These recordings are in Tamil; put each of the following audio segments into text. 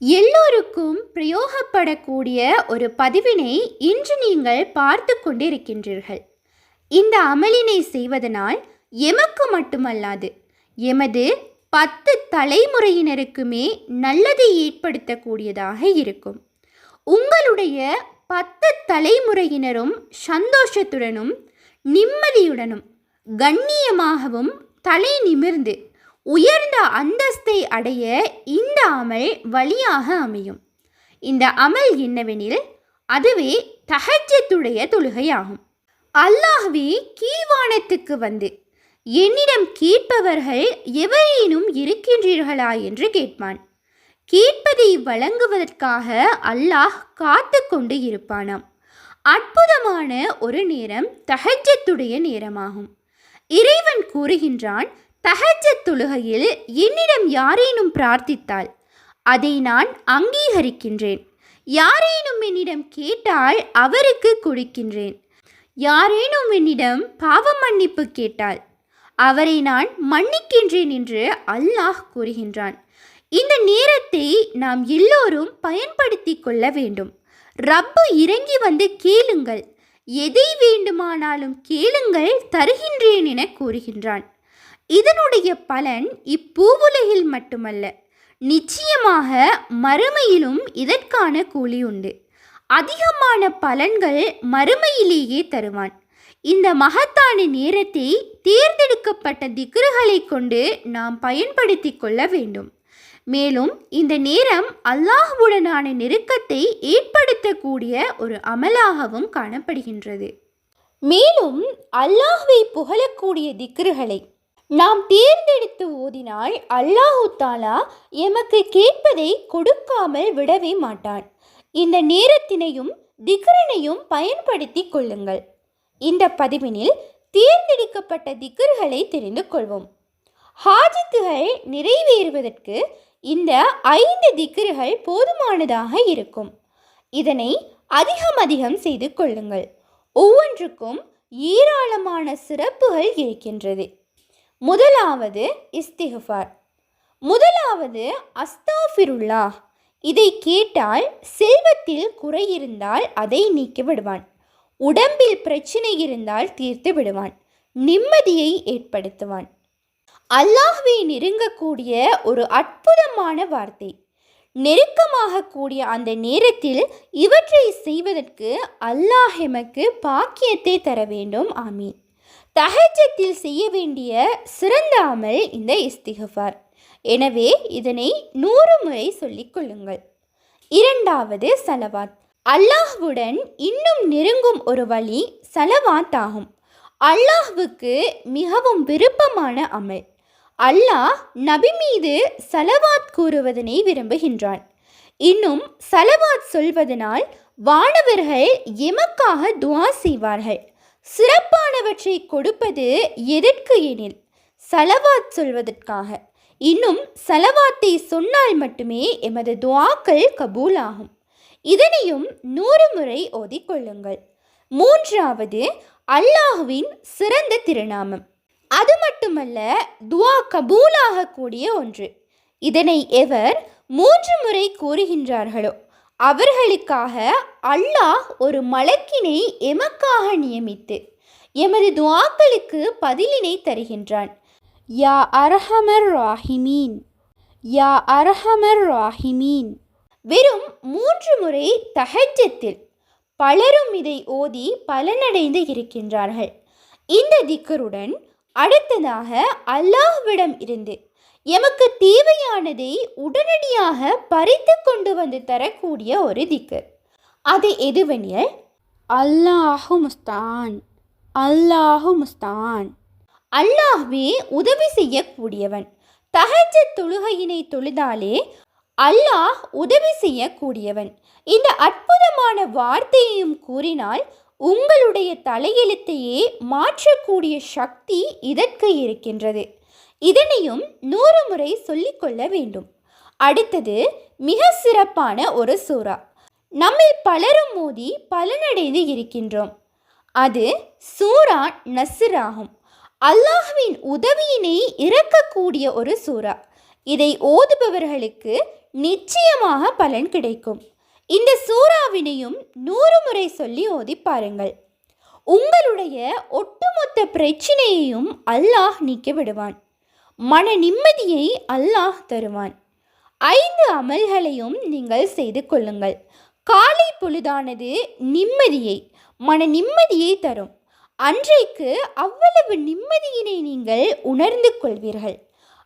எல்லோருக்கும் பிரயோகப்படக்கூடிய ஒரு பதிவினை இன்று நீங்கள் பார்த்து கொண்டிருக்கின்றீர்கள். இந்த அமலினை செய்வதனால் எமக்கு மட்டுமல்லாது எமது பத்து தலைமுறையினருக்குமே நல்லதை ஏற்படுத்தக்கூடியதாக இருக்கும். உங்களுடைய பத்து தலைமுறையினரும் சந்தோஷத்துடனும் நிம்மதியுடனும் கண்ணியமாகவும் தலை நிமிர்ந்து உயர்ந்த அந்தஸ்தை அடைய இந்த அமல் வழியாக அமையும். இந்த அமல் என்னவெனில் அதுவே தஹஜத்துடைய தொழுகையாகும். அல்லாஹ்வே கீழ்வானத்துக்கு வந்து என்னிடம் கேட்பவர்கள் எவரேனும் இருக்கின்றீர்களா என்று கேட்பான். கேட்பதை வழங்குவதற்காக அல்லாஹ் காத்து கொண்டு இருப்பானாம். அற்புதமான ஒரு நேரம் தகஜத்துடைய நேரமாகும். இறைவன் கூறுகின்றான் தஹஜத் தொழுகையில் என்னிடம் யாரேனும் பிரார்த்தித்தால் அதை நான் அங்கீகரிக்கின்றேன். யாரேனும் என்னிடம் கேட்டால் அவருக்கு கொடுக்கின்றேன். யாரேனும் என்னிடம் பாவ மன்னிப்பு கேட்டால் அவரை நான் மன்னிக்கின்றேன் என்று அல்லாஹ் கூறுகின்றான். இந்த நேரத்தை நாம் எல்லோரும் பயன்படுத்தி கொள்ள வேண்டும். ரப்பு இறங்கி வந்து கேளுங்கள். எதை வேண்டுமானாலும் கேளுங்கள் தருகின்றேன் என கூறுகின்றான். இதனுடைய பலன் இப்பூவுலகில் மட்டுமல்ல. நிச்சயமாக மறுமையிலும் இதற்கான கூலி உண்டு. அதிகமான பலன்கள் மறுமையிலேயே தருவான். இந்த மகத்தான நேரத்தை தேர்ந்தெடுக்கப்பட்ட திக்ருகளை கொண்டு நாம் பயன்படுத்தி கொள்ள வேண்டும். மேலும் இந்த நேரம் அல்லாஹுடனான நெருக்கத்தை ஏற்படுத்தக்கூடிய ஒரு அமலாகவும் காணப்படுகின்றது. மேலும் அல்லாஹுவை புகழக்கூடிய திக்ருகளை நாம் தேர்ந்தெடுத்து ஓதினால் அல்லாஹு தாலா எமக்கு கேட்பதை கொடுக்காமல் விடவே மாட்டான். இந்த நேரத்தினையும் திக்ரனையும் பயன்படுத்தி கொள்ளுங்கள். இந்த பதிவினில் தேர்ந்தெடுக்கப்பட்ட திக்ர்களை தெரிந்து கொள்வோம். ஹாஜத்துகள் நிறைவேறுவதற்கு இந்த ஐந்து திக்ருகள் போதுமானதாக இருக்கும். இதனை அதிகம் அதிகம் செய்து கொள்ளுங்கள். ஒவ்வொன்றுக்கும் ஏராளமான சிறப்புகள் இருக்கின்றது. முதலாவது இஸ்திஹார் முதலாவது அஸ்தாஃபிருல்லா இதை கேட்டால் செல்வத்தில் குறை இருந்தால் அதை நீக்கி விடுவான். உடம்பில் பிரச்சனை இருந்தால் தீர்த்து விடுவான். நிம்மதியை ஏற்படுத்துவான். அல்லாஹ்வை நெருங்கக்கூடிய ஒரு அற்புதமான வார்த்தை. நெருக்கமாக கூடிய அந்த நேரத்தில் இவற்றை செய்வதற்கு அல்லாஹ் எமக்கு பாக்கியத்தை தர வேண்டும். ஆமீன். தஹஜத்தில் செய்ய வேண்டிய சிறந்த அமல் இந்த இஸ்திகஃபார். எனவே இதனை நூறு முறை சொல்லிக் கொள்ளுங்கள். இரண்டாவது சலவாத். அல்லாஹ்வுடன் இன்னும் நெருங்கும் ஒரு வழி சலவாத் ஆகும் அல்லாஹ்வுக்கு மிகவும் விருப்பமான அமல். அல்லாஹ் நபி மீது சலவாத் கூறுவதனை விரும்புகின்றான். இன்னும் சலவாத் சொல்வதனால் வானவர்கள் எமக்காக துவா செய்வார்கள். சிறப்பானவற்றை கொடுப்பது எதற்கு எனில் சலவாத் சொல்வதற்காக. இன்னும் சலவாத்தை சொன்னால் மட்டுமே எமது துவாக்கள் கபூலாகும். இதனையும் நூறு முறை ஓதிக்கொள்ளுங்கள் மூன்றாவது அல்லாஹுவின் சிறந்த திருநாமம். அது மட்டுமல்ல துவா கபூலாகக்கூடிய ஒன்று. இதனை எவர் மூன்று முறை கூறுகின்றார்களோ அவர்களுக்காக அல்லாஹ் ஒரு மலக்கினை எமக்காக நியமித்து எமது துவாக்களுக்கு பதிலினை தருகின்றான். யா அரஹமர் ராஹிமீன். யா அரஹமர் ராஹிமீன். வெறும் மூன்று முறை தஹஜத்தில் பலரும் இதை ஓதி பலனடைந்து இருக்கின்றார்கள். இந்த திக்கருடன் அடுத்ததாக அல்லாஹ்விடம் இருந்து எமக்கு தேவையானதை உடனடியாக பறித்து கொண்டு வந்து தரக்கூடிய ஒரு திக்கர் அது எதுவெனில்? அல்லாஹு முஸ்தான் அல்லாஹு முஸ்தான். அல்லாஹ்வே உதவி செய்யக்கூடியவன். தஹஜத் தொழுகையினை தொழுதாலே அல்லாஹ் உதவி செய்யக்கூடியவன். இந்த அற்புதமான வார்த்தையையும் கூறினால் உங்களுடைய தலையெழுத்தையே மாற்றக்கூடிய சக்தி இதற்கு இருக்கின்றது. இதனையும் நூறு முறை சொல்லிக்கொள்ள வேண்டும். அடுத்தது மிக சிறப்பான ஒரு சூறா. நம்மில் பலரும் மோதி பலனடைந்து இருக்கின்றோம். அது சூரா நஸ்ர் ஆகும் அல்லாஹ்வின் உதவியினை இறக்கக்கூடிய ஒரு சூறா. இதை ஓதுபவர்களுக்கு நிச்சயமாக பலன் கிடைக்கும். இந்த சூறாவினையும் நூறு முறை சொல்லி ஓதி பாருங்கள். உங்களுடைய ஒட்டுமொத்த பிரச்சினையையும் அல்லாஹ் நீக்கி விடுவான் மன நிம்மதியை அல்லாஹ் தருவான். ஐந்து அமல்களையும் நீங்கள் செய்து கொள்ளுங்கள். காலை பொழுதானது நிம்மதியை மன நிம்மதியை தரும். அன்றைக்கு அவ்வளவு நிம்மதியினை நீங்கள் உணர்ந்து கொள்வீர்கள்.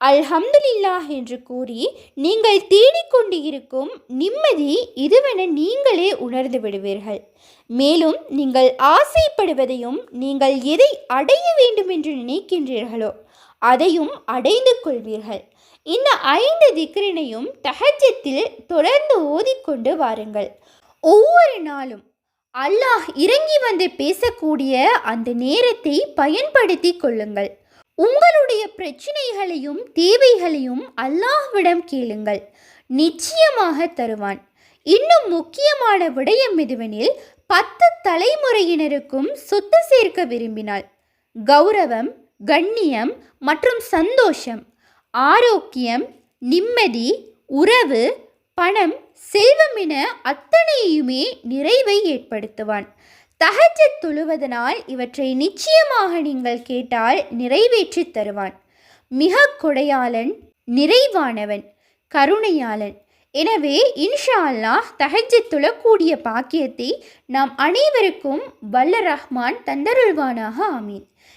அல்ஹம்துலில்லா என்று கூறி நீங்கள் தேடிக்கொண்டு இருக்கும் நிம்மதி இதுவென நீங்களே உணர்ந்து விடுவீர்கள். மேலும் நீங்கள் ஆசைப்படுவதையும் நீங்கள் எதை அடைய வேண்டும் என்று நினைக்கின்றீர்களோ அதையும் அடைந்து கொள்வீர்கள். இந்த ஐந்து திக்ரினையும் தகஜத்தில் தொடர்ந்து ஓதிக்கொண்டு வாருங்கள். ஒவ்வொரு நாளும் அல்லாஹ் இறங்கி வந்து பேசக்கூடிய அந்த நேரத்தை பயன்படுத்தி கொள்ளுங்கள். உங்களுடைய பிரச்சனைகளையும் தேவைகளையும் அல்லாஹ்விடம் கேளுங்கள். நிச்சயமாக தருவான். இன்னும் முக்கியமான விடயம் எதுவெனில் பத்து தலைமுறையினருக்கும் சொத்து சேர்க்க விரும்பினால். கௌரவம் கண்ணியம் மற்றும் சந்தோஷம் ஆரோக்கியம் நிம்மதி உறவு பணம் செல்வம் என அத்தனையுமே நிறைவை ஏற்படுத்துவான். தஹஜத் தொழுவதனால் இவற்றை நிச்சயமாக நீங்கள் கேட்டால் நிறைவேற்றி தருவான். மிக கொடையாளன் நிறைவானவன் கருணையாளன். எனவே இன்ஷா அல்லாஹ் தஹஜத் தொழக்கூடிய பாக்கியத்தை நாம் அனைவருக்கும் வல்ல ரஹ்மான் தந்தருள்வானாக ஆமீன்.